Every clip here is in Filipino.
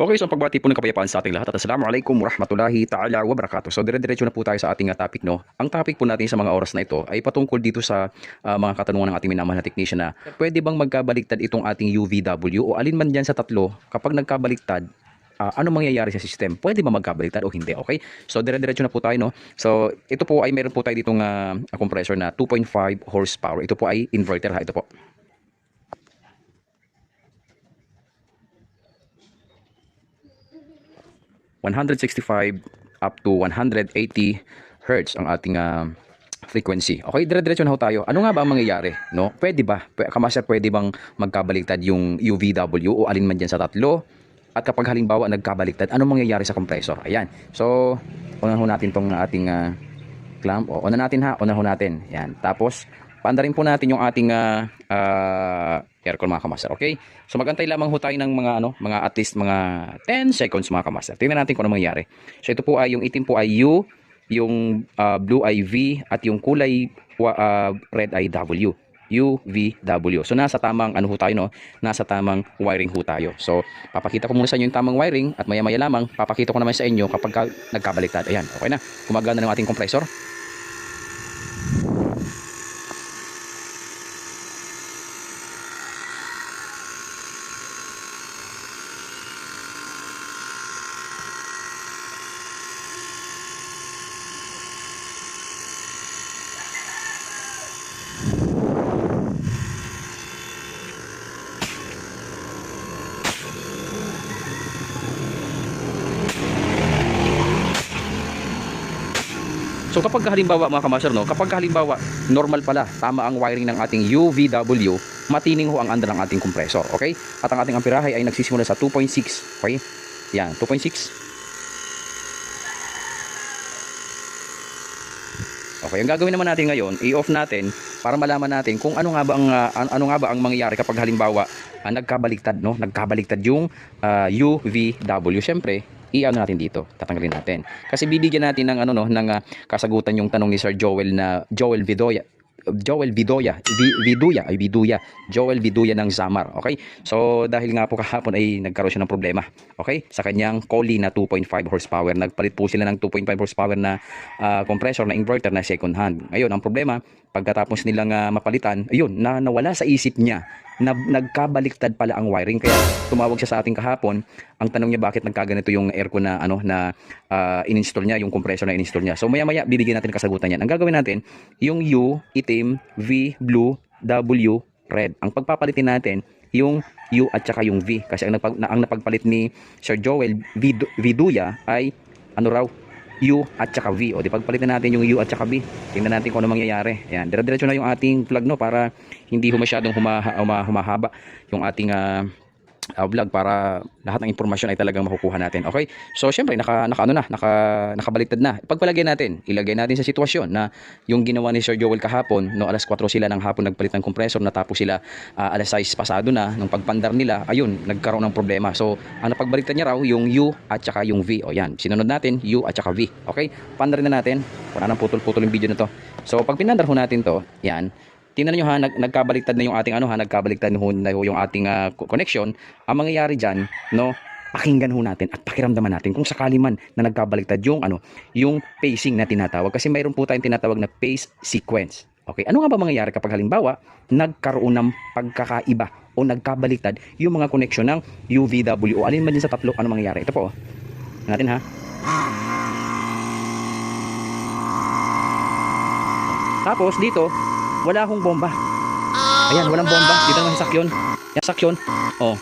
Okay, so pagbati po ng kapayapaan sa ating lahat at Assalamualaikum warahmatullahi ta'ala wabarakatuh. So dire-diretso na po tayo sa ating uh, topic no. Ang topic po natin sa mga oras na ito ay patungkol dito sa uh, mga katanungan ng ating minamahal na technician na pwede bang magkabaliktad itong ating UVW o alin man diyan sa tatlo kapag nagkabaliktad uh, ano mangyayari sa system? Pwede ba magkabaliktad o hindi? Okay? So dire-diretso na po tayo no. So ito po ay meron po tayo ditong uh, compressor na 2.5 horsepower. Ito po ay inverter ha. Ito po. ...165 up to 180 hertz ang ating ah, frequency. Okay, dire-diretso na ho tayo. Ano nga ba ang mangyayari? No? Pwede ba? Kamasya, pwede bang magkabaliktad yung UVW o alin man dyan sa tatlo? At kapag halimbawa nagkabaliktad, ano mangyayari sa compressor? Ayan. So, unahan ho natin tong ating ah, clamp. O, una natin ha, unahan ho natin. Yan. Tapos, paanda rin po natin yung ating ah, ah, aircon mga kamaster. Okay? So, magantay lamang ho tayo ng mga, ano, mga at least mga 10 seconds mga kamaster. Tingnan natin kung ano mangyayari. So, ito po ay, yung itim po ay U, yung ah, blue ay V, at yung kulay ah, red ay W. UVW. So nasa tamang ano ho tayo no, nasa tamang wiring ho tayo. So papakita ko muna sa inyo yung tamang wiring at maya-maya lamang papakita ko naman sa inyo kapag ka, nagkabaliktad. Ayan, okay na. Gumagana ng ating compressor. So kapag halimbawa mga kamaster no, kapag halimbawa normal pala, tama ang wiring ng ating UVW, matining ho ang andar ng ating compressor, okay? At ang ating amperahe ay nagsisimula sa 2.6, okay? Yan, 2.6. Okay, ang gagawin naman natin ngayon, i-off natin para malaman natin kung ano nga ba ang an- ano nga ba ang mangyayari kapag halimbawa ah, nagkabaliktad no, nagkabaliktad yung ah, UVW. Syempre, i-ano natin dito, tatanggalin natin. Kasi bibigyan natin ng ano no, ng ah, kasagutan yung tanong ni Sir Joel na Joel Vidoya Joel Vidoya, Vi- Viduya, ay Viduya, Joel Viduya ng Zamar, okay? So, dahil nga po kahapon ay nagkaroon siya ng problema, okay? Sa kanyang Collie na 2.5 horsepower, nagpalit po sila ng 2.5 horsepower na ah, compressor na inverter na second hand. Ngayon, ang problema, pagkatapos nilang ah, mapalitan, ayun, na nawala sa isip niya na nagkabaliktad pala ang wiring. Kaya tumawag siya sa ating kahapon. Ang tanong niya bakit nagkaganito yung aircon na ano na ah, in-install niya yung compressor na in-install niya. So maya maya bibigyan natin kasagutan yan. Ang gagawin natin yung U itim V blue W red. Ang pagpapalitin natin yung U at saka yung V. Kasi ang, napag, na, ang napagpalit ni Sir Joel Vid, Viduya ay ano raw U at saka V. O di pagpalitan natin yung U at saka V. Tingnan natin kung ano mangyayari. Ayan, dire-diretso na yung ating plug no para hindi masyadong humaha, huma- humahaba yung ating ah, ah, vlog para lahat ng impormasyon ay talagang makukuha natin. Okay? So syempre naka naka ano na, naka nakabaliktad na. Pagpalagay natin, ilagay natin sa sitwasyon na yung ginawa ni Sir Joel kahapon, no alas 4 sila ng hapon nagpalit ng compressor, natapos sila ah, alas 6 pasado na nung pagpandar nila, ayun, nagkaroon ng problema. So ang napagbaliktad niya raw yung U at saka yung V. O yan, sinunod natin U at saka V. Okay? Pandarin na natin. Wala nang putol-putol yung video na to. So pag pinandar ho natin to, yan, Tingnan niyo ha, nag, nagkabaliktad na yung ating ano ha, nagkabaliktad na yung ating co- connection. Ang mangyayari diyan, no, pakinggan ho natin at pakiramdaman natin kung sakali man na nagkabaliktad yung ano, yung pacing na tinatawag kasi mayroon po tayong tinatawag na pace sequence. Okay, ano nga ba mangyayari kapag halimbawa nagkaroon ng pagkakaiba o nagkabaliktad yung mga connection ng UVW o alin man din sa tatlo ano mangyayari? Ito po. oh. Natin ha. Tapos dito, wala akong bomba. Ayan, walang bomba. Dito naman sa sakyon. Yan, sakyon. Oh.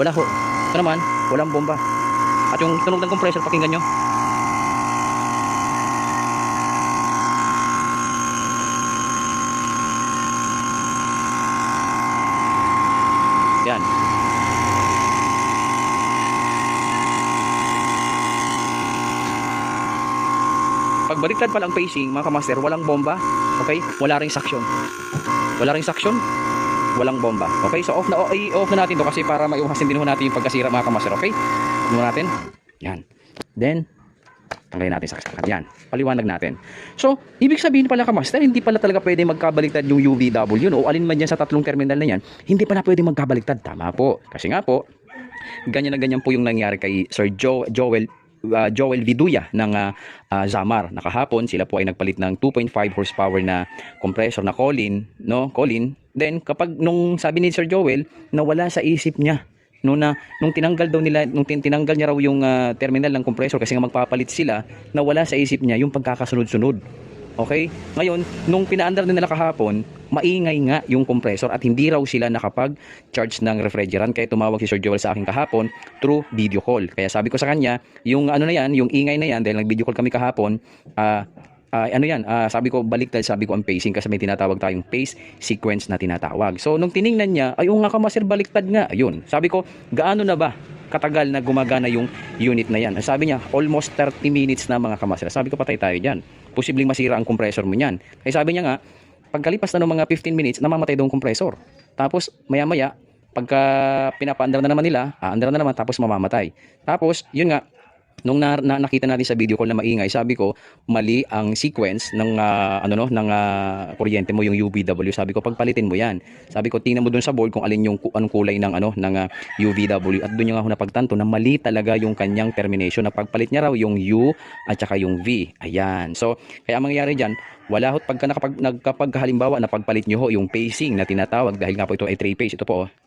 Wala ho. Ito naman, walang bomba. At yung tunog ng compressor, pakinggan nyo. Yan. Pagbaliktad pa lang pacing, mga kamaster, walang bomba. Okay? Wala ring suction. Wala ring suction. Walang bomba. Okay? So off na o- i-off na natin to kasi para maiwasan din natin yung pagkasira mga kamaster. Okay? Ano natin? Yan. Then tanggalin natin sa saksakan. Yan. Paliwanag natin. So, ibig sabihin pala kamaster, hindi pala talaga pwede magkabaliktad yung UVW no? o alin man yan sa tatlong terminal na yan, hindi pala pwede magkabaliktad. Tama po. Kasi nga po, ganyan na ganyan po yung nangyari kay Sir Jo- Joel uh, Joel Viduya ng uh, uh, Zamar. Nakahapon sila po ay nagpalit ng 2.5 horsepower na compressor na Colin, no? Colin. Then kapag nung sabi ni Sir Joel, nawala sa isip niya no na nung tinanggal daw nila nung tin- tinanggal niya raw yung ah, terminal ng compressor kasi nga magpapalit sila nawala sa isip niya yung pagkakasunod-sunod Okay? Ngayon, nung pinaandar na nila kahapon, maingay nga yung compressor at hindi raw sila nakapag-charge ng refrigerant. Kaya tumawag si Sir Joel sa akin kahapon through video call. Kaya sabi ko sa kanya, yung ano na yan, yung ingay na yan, dahil nag-video call kami kahapon, ah, ah, ano yan, ah, sabi ko baliktad, sabi ko ang pacing kasi may tinatawag tayong pace sequence na tinatawag. So, nung tiningnan niya, ay, yung nga kamaster, baliktad nga. Ayun. Sabi ko, gaano na ba katagal na gumagana yung unit na yan? Sabi niya, almost 30 minutes na mga kamaster. Sabi ko, patay tayo dyan. Posibleng masira ang compressor mo niyan. Kaya sabi niya nga, pagkalipas na ng mga 15 minutes, namamatay daw ang compressor. Tapos, maya-maya, pagka pinapaandar na naman nila, aandar na naman, tapos mamamatay. Tapos, yun nga, nung na, na- nakita natin sa video call na maingay, sabi ko, mali ang sequence ng ah, ano no, ng ah, kuryente mo yung UVW. Sabi ko, pagpalitin mo 'yan. Sabi ko, tingnan mo doon sa board kung alin yung anong kulay ng ano ng ah, UVW. At doon yung ako napagtanto na mali talaga yung kanyang termination. Na pagpalit niya raw yung U at saka yung V. Ayan. So, kaya ang mangyayari diyan, wala hot pagka nakapag, nagkapag halimbawa na pagpalit nyo ho yung pacing na tinatawag dahil nga po ito ay 3 phase. Ito po oh.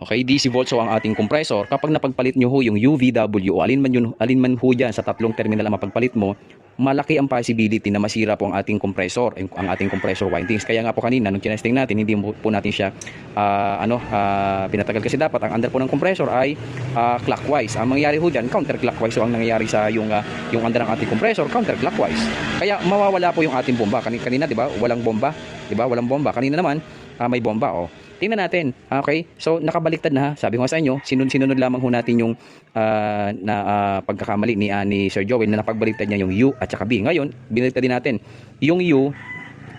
Okay, DC volts ho ang ating compressor. Kapag napagpalit nyo ho yung UVW o alin man, yun, alin man ho dyan sa tatlong terminal ang mapagpalit mo, malaki ang possibility na masira po ang ating compressor, ang ang ating compressor windings. Kaya nga po kanina, nung tinesting natin, hindi po natin siya ah, ano, ah, pinatagal kasi dapat ang under po ng compressor ay ah, clockwise. Ang mangyayari ho dyan, counterclockwise so ang nangyayari sa yung, ah, yung under ng ating compressor, counterclockwise. Kaya mawawala po yung ating bomba. Kanina, kanina di ba, walang bomba. Di ba, walang bomba. Kanina naman, ah, may bomba. Oh. Tingnan natin. Okay? So, nakabaliktad na ha. Sabi ko sa inyo, sinun sinunod lamang ho natin yung ah, na ah, pagkakamali ni, ah, ni Sir Joel na napagbaliktad niya yung U at saka B. Ngayon, binaliktad din natin. Yung U,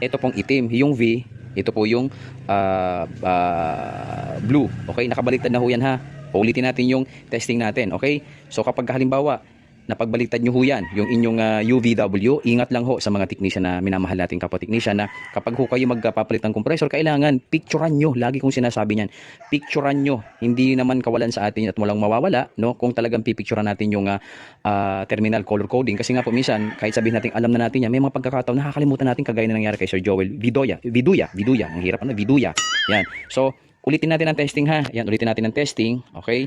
ito pong itim. Yung V, ito po yung ah, ah, blue. Okay? Nakabaliktad na ho yan ha. Ulitin natin yung testing natin. Okay? So, kapag halimbawa, napagbaliktad nyo ho yan, yung inyong ah, UVW, ingat lang ho sa mga technician na minamahal nating kapwa technician na kapag ho kayo magpapalit ng compressor, kailangan picturean nyo, lagi kong sinasabi niyan, picturean nyo, hindi naman kawalan sa atin at walang mawawala, no? Kung talagang pipicturean natin yung ah, ah, terminal color coding, kasi nga po minsan, kahit sabihin natin alam na natin yan, may mga pagkakataon, nakakalimutan natin kagaya na nangyari kay Sir Joel Vidoya, Viduya, Viduya, ang hirap ano, Viduya, yan. So, ulitin natin ang testing ha, yan, ulitin natin ang testing, okay?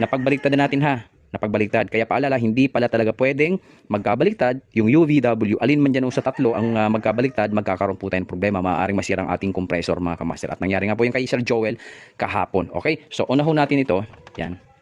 Napagbaliktad na natin ha, napagbaliktad. Kaya paalala, hindi pala talaga pwedeng magkabaliktad yung UVW. Alin man dyan sa tatlo ang ah, magkabaliktad, magkakaroon po tayo ng problema. Maaaring masira ang ating compressor mga kamaster. At nangyari nga po yung kay Sir Joel kahapon. Okay? So, una natin ito. Yan.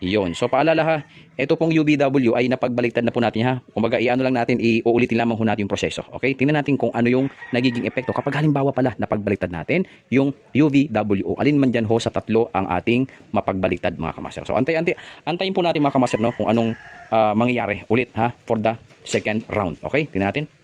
Iyon. So paalala ha, ito pong UVW ay napagbaliktad na po natin ha. Kumbaga i-ano lang natin, iuulitin lamang ho natin yung proseso. Okay? Tingnan natin kung ano yung nagiging epekto kapag halimbawa pala napagbaliktad natin yung UVW. Alin man dyan ho sa tatlo ang ating mapagbaliktad mga kamaster. So antay, antay, antayin po natin mga kamaster no, kung anong ah, mangyayari ulit ha for the second round. Okay? Tingnan natin.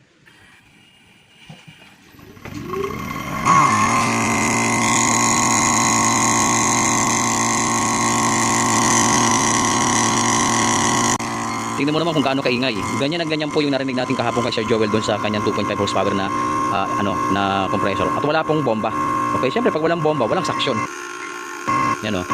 Tingnan mo naman kung gaano kaingay. Ganyan na ganyan po yung narinig natin kahapon kay Sir Joel doon sa kanyang 2.5 horsepower na ah, ano na compressor. At wala pong bomba. Okay, syempre pag walang bomba, walang suction. Yan oh.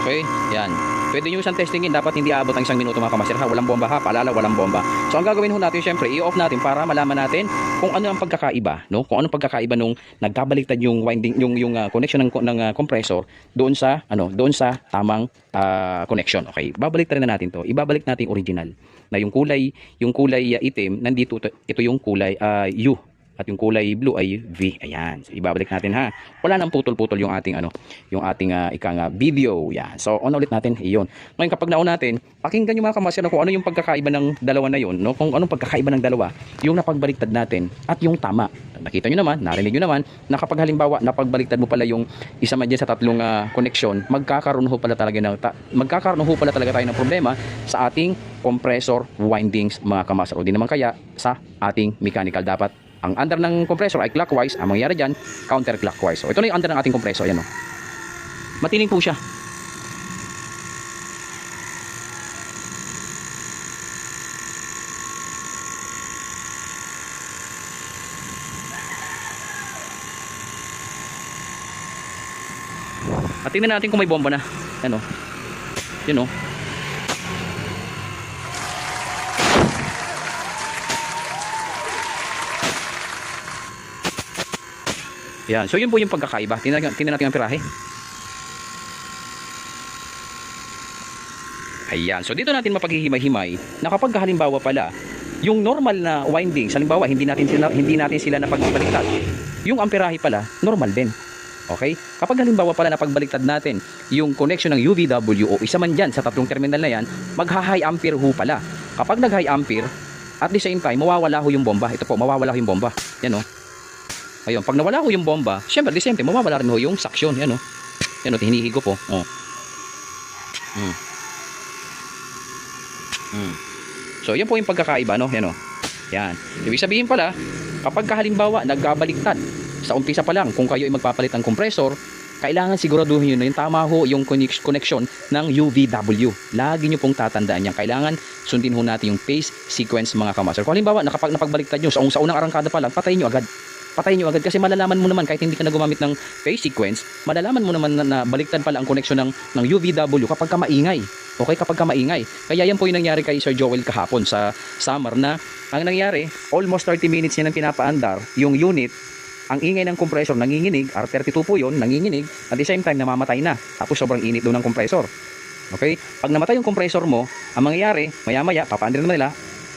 Okay, yan. Pwede nyo isang testingin, dapat hindi aabot ang isang minuto mga kamaster ha. Walang bomba ha, paalala, walang bomba. So ang gagawin ho natin, syempre, i-off natin para malaman natin kung ano ang pagkakaiba, no? Kung ano pagkakaiba nung nagkabaliktad yung winding, yung yung ah, connection ng ng ah, compressor doon sa ano, doon sa tamang ah, connection. Okay, babalik na natin to. Ibabalik natin original na yung kulay, yung kulay ah, itim, nandito to- ito yung kulay ah, U at yung kulay blue ay V. Ayan. So, ibabalik natin ha. Wala nang putol-putol yung ating ano, yung ating uh, ikang ah, video. Yan. So, on ulit natin. Iyon. Ngayon kapag naon natin, pakinggan niyo mga kamasya kung ano yung pagkakaiba ng dalawa na yon, no? Kung anong pagkakaiba ng dalawa, yung napagbaliktad natin at yung tama. Nakita niyo naman, narinig niyo naman na kapag halimbawa napagbaliktad mo pala yung isa man dyan sa tatlong ah, connection, magkakaroon ho pala talaga ng ta- magkakaroon ho pala talaga tayo ng problema sa ating compressor windings mga kamasya. O di naman kaya sa ating mechanical dapat ang under ng compressor ay clockwise. Ang mangyayari dyan, counterclockwise. So, ito na yung under ng ating compressor. Ayan o. Matining po siya. At tingnan natin kung may bomba na. Ano? Yun o. Yan. So yun po yung pagkakaiba. Tingnan, tingnan natin ang pirahe. Ayan. So dito natin mapaghihimay-himay na kapag halimbawa pala, yung normal na windings, halimbawa hindi natin sila, hindi natin sila napagbaliktad, yung amperahe pala, normal din. Okay? Kapag halimbawa pala napagbaliktad natin yung connection ng UVW o isa man dyan sa tatlong terminal na yan, magha-high ampere ho pala. Kapag nag-high ampere, at the same time, mawawala ho yung bomba. Ito po, mawawala ho yung bomba. Yan o. Ayun, pag nawala ho yung bomba, syempre, the same time, mawawala rin ho yung suction. Yan o. Yan o, hinihigo po. Oh. Hmm. Hmm. So, yan po yung pagkakaiba, no? Yan o. Yan. Ibig sabihin pala, kapag halimbawa nagkabaliktad sa umpisa pa lang, kung kayo ay magpapalit ng compressor, kailangan siguraduhin nyo na yung tama ho yung connection ng UVW. Lagi nyo pong tatandaan yan. Kailangan sundin ho natin yung phase sequence mga kamaster. Kung halimbawa, nakapag napagbaliktad nyo sa, sa unang arangkada pa lang, patayin nyo agad. Patayin nyo agad kasi malalaman mo naman kahit hindi ka na gumamit ng phase sequence, malalaman mo naman na, na baliktad pala ang connection ng, ng UVW kapag ka maingay. Okay, kapag ka maingay. Kaya yan po yung nangyari kay Sir Joel kahapon sa summer na ang nangyari, almost 30 minutes niya nang pinapaandar yung unit ang ingay ng compressor nanginginig, R32 po yun, nanginginig, at the same time namamatay na. Tapos sobrang init doon ng compressor. Okay? Pag namatay yung compressor mo, ang mangyayari, maya-maya, papaandar naman nila,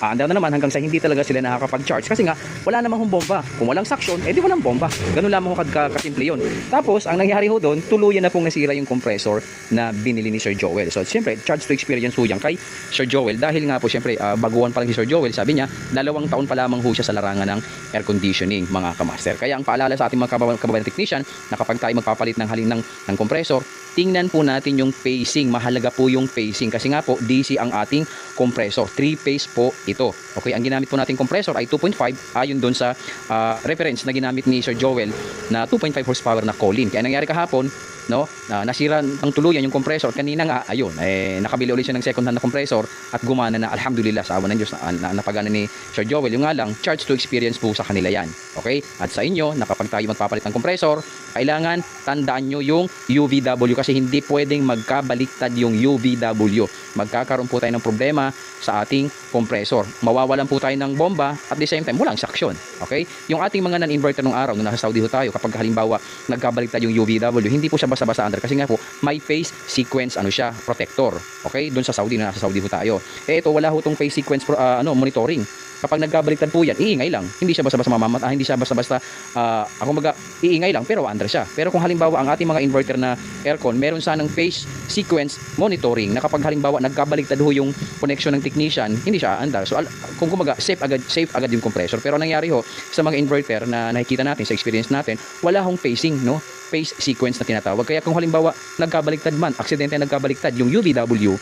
aandar na naman hanggang sa hindi talaga sila nakakapag-charge. Kasi nga, wala namang bomba. Kung walang suction, edi walang bomba. Ganun lamang ho ka- kasimple yun. Tapos, ang nangyari ho doon, tuluyan na pong nasira yung compressor na binili ni Sir Joel. So, siyempre, charge to experience ho yan kay Sir Joel. Dahil nga po, siyempre, ah, baguhan pa lang si Sir Joel, sabi niya, dalawang taon pa lamang ho siya sa larangan ng air conditioning, mga kamaster. Kaya ang paalala sa ating mga kabab- kababayan technician, na kapag tayo magpapalit ng halin ng, ng compressor, tingnan po natin yung phasing. Mahalaga po yung phasing kasi nga po DC ang ating compressor. 3 phase po ito. Okay, ang ginamit po nating compressor ay 2.5 ayon doon sa ah, reference na ginamit ni Sir Joel na 2.5 horsepower na Colin. Kaya nangyari kahapon, no, na nasira ng tuluyan yung compressor. Kanina nga, ayun, eh, nakabili ulit siya ng second hand na compressor at gumana na alhamdulillah sa awa ng Diyos na, na, napagana ni Sir Joel. Yung nga lang, charge to experience po sa kanila yan. Okay? At sa inyo, na tayo magpapalit ng compressor, kailangan tandaan nyo yung UVW kasi hindi pwedeng magkabaliktad yung UVW. Magkakaroon po tayo ng problema sa ating compressor. Mawawalan po tayo ng bomba at the same time walang suction. Okay? Yung ating mga non-inverter nung araw nung nasa Saudi ho tayo kapag halimbawa nagkabaliktad yung UVW, hindi po siya basta-basta under kasi nga po may phase sequence ano siya, protector. Okay? Doon sa Saudi na nasa Saudi ho tayo. Eh ito wala ho tong phase sequence ah, ano monitoring. Kapag nagkabaliktad po yan, iingay lang. Hindi siya basta-basta mamamat, ah, hindi siya basta-basta ah, ako maga iingay lang pero under siya. Pero kung halimbawa ang ating mga inverter na aircon, meron sanang phase sequence monitoring na kapag halimbawa nagkabaliktad ho yung connection ng technician, hindi siya under. So kung kumaga safe agad safe agad yung compressor. Pero ang nangyari ho sa mga inverter na nakikita natin sa experience natin, wala hong phasing, no? Phase sequence na tinatawag. Kaya kung halimbawa nagkabaliktad man, aksidente nagkabaliktad yung UVW,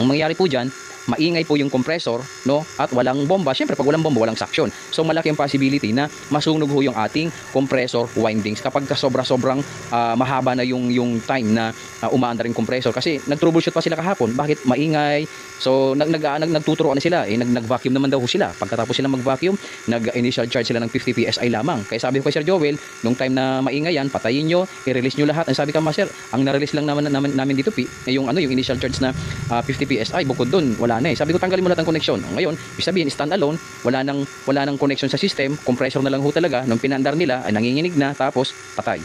ang mangyayari po dyan, maingay po yung compressor, no? At walang bomba. Siyempre, pag walang bomba, walang suction. So, malaki ang possibility na masunog ho yung ating compressor windings kapag ka sobra-sobrang ah, mahaba na yung, yung time na uh, umaandar yung compressor. Kasi, nag-troubleshoot pa sila kahapon. Bakit maingay? So, nag, nag, nag, nagtuturoan na sila. Eh, nag, nag-vacuum naman daw ho sila. Pagkatapos sila mag-vacuum, nag-initial charge sila ng 50 PSI lamang. Kaya sabi ko kay Sir Joel, nung time na maingay yan, patayin nyo, i-release nyo lahat. Ang sabi ka, Master, ang na-release lang naman, naman namin dito, pi, eh, yung, ano, yung initial charge na ah, 50 PSI, bukod dun, wala na eh. Sabi ko, tanggalin mo lahat ng connection. Ngayon, ibig sabihin, stand alone, wala nang, wala nang connection sa system, compressor na lang ho talaga, nung pinandar nila, ay nanginginig na, tapos patay.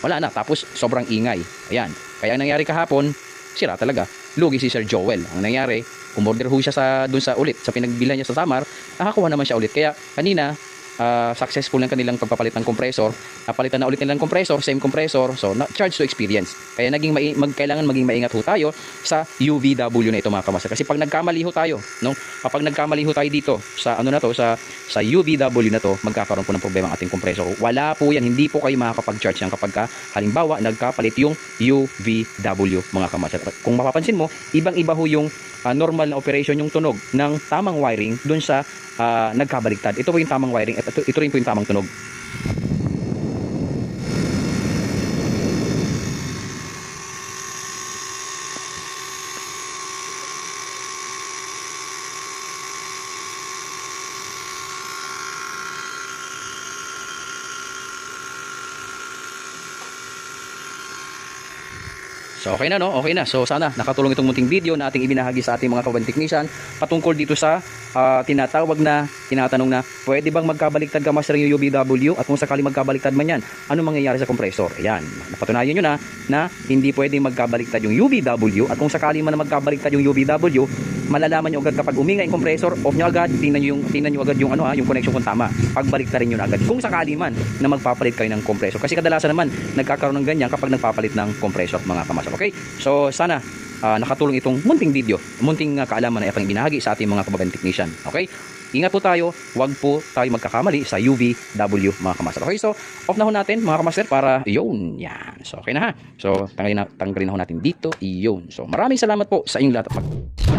Wala na, tapos sobrang ingay. Ayan. Kaya ang nangyari kahapon, sira talaga. Lugi si Sir Joel. Ang nangyari, umorder ho siya sa, dun sa ulit, sa pinagbilan niya sa Samar, nakakuha naman siya ulit. Kaya kanina, ah, successful ang kanilang pagpapalit ng compressor. Napalitan na ulit nilang compressor, same compressor. So, na, charge to experience. Kaya naging mai- mag, kailangan maging maingat ho tayo sa UVW na ito mga kamaster. Kasi pag nagkamali ho tayo, no? Kapag nagkamali ho tayo dito sa ano na to, sa sa UVW na to, magkakaroon po ng problema ang ating compressor. Wala po yan, hindi po kayo makakapag-charge yan kapag ka, halimbawa nagkapalit yung UVW mga kamaster. Kung mapapansin mo, ibang-iba ho yung ah, normal na operation yung tunog ng tamang wiring dun sa ah, nagkabaligtad. Ito po yung tamang wiring at ito, ito rin po yung tamang tunog. So okay na no, okay na. So sana nakatulong itong munting video na ating ibinahagi sa ating mga kawan technician patungkol dito sa ah, tinatawag na, tinatanong na, pwede bang magkabaliktad ka master yung UBW at kung sakali magkabaliktad man yan, ano mangyayari sa compressor? Ayan, napatunayan nyo na na hindi pwedeng magkabaliktad yung UBW at kung sakali man magkabaliktad yung UBW, malalaman nyo agad kapag umingay yung compressor, off nyo agad, tingnan nyo yung tingnan nyo agad yung ano ha, yung connection kung tama. Pagbaliktad rin yun agad. Kung sakali man na magpapalit kayo ng compressor. Kasi kadalasan naman nagkakaroon ng ganyan kapag nagpapalit ng compressor mga kamasok. Okay? So sana ah, nakatulong itong munting video, munting ah, kaalaman na ipang binahagi sa ating mga kababayan technician. Okay? Ingat po tayo, wag po tayo magkakamali sa UVW mga kamaster. Okay, so off na ho natin mga kamaster para yun, yan. So okay na ha. So tanggalin na, tanggalin na ho natin dito, yun. So maraming salamat po sa inyong lahat.